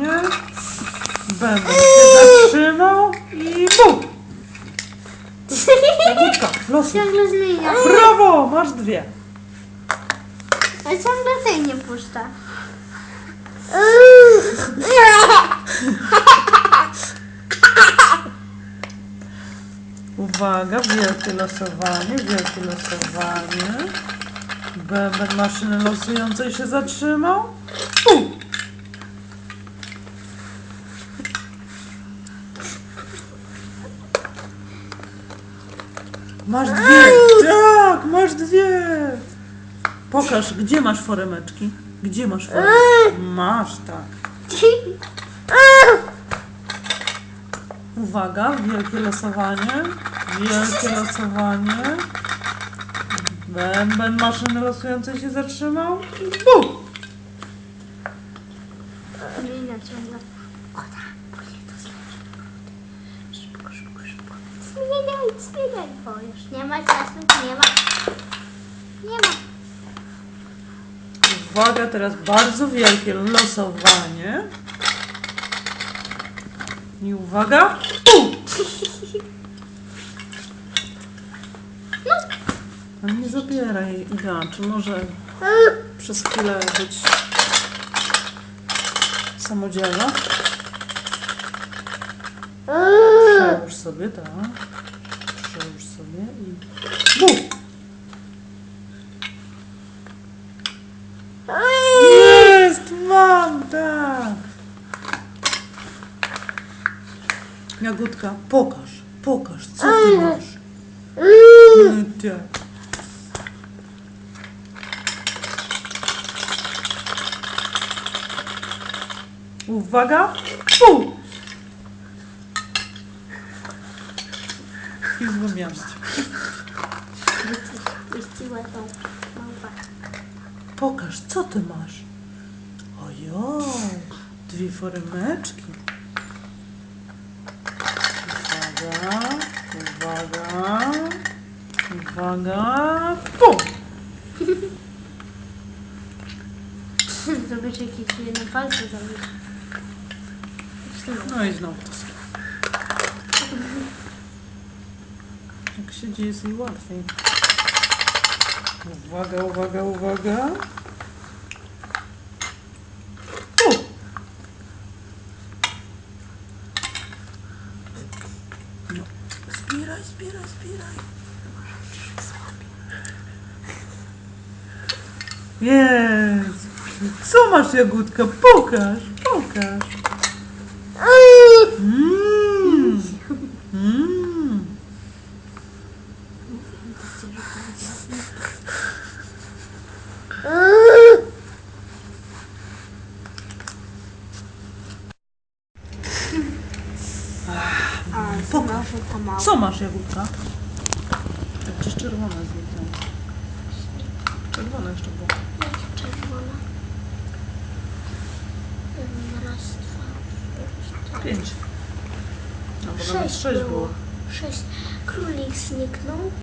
Nie. Będę się zatrzymał i bum! Jagódka, losuj. Ciągle zmienia. Brawo, masz dwie. A ciągle tej nie puszcza. Uwaga, wielkie losowanie, wielkie losowanie. Bęben maszyny losującej się zatrzymał. Bum! Masz dwie. Tak, masz dwie. Pokaż, gdzie masz foremeczki? Gdzie masz foremeczki? Masz, tak. Uwaga, wielkie losowanie. Wielkie losowanie. Bęben maszyny losującej się zatrzymał. Bum! Zmienia ciągle. O tak, Bo już nie ma czasu, nie ma. Nie ma. Uwaga, teraz bardzo wielkie losowanie. I uwaga. Bum! No nie zabieraj graczy, może przez chwilę być samodzielna. Przełóż sobie, tak. Sobie i bum! Jest! Mam, tak! Jagódka, pokaż, pokaż, co ty masz. No tak. Uwaga! Pu! I tą małpę. Pokaż, co ty masz. Ojoj, dwie foremeczki. Uwaga, uwaga, uwaga, pum! Zobaczyć, jakie ci jedno palce zrobić. No i znowu to samo. Jak siedzi, jest jej łatwiej. Uwaga, uwaga, uwaga. Pum! No, zbieraj. Jest! Co masz, Jagódka? Pokaż, pokaż. Mmm. Mmm. A, Pokaż. Co masz, Jagódka? Tak, Gdzieś czerwone zniknęło. Czerwone jeszcze czerwone? Ym, Raz, dwa, trzy, Pięć. No bo nawet Sześć sześć było. było. Sześć. Królik zniknął.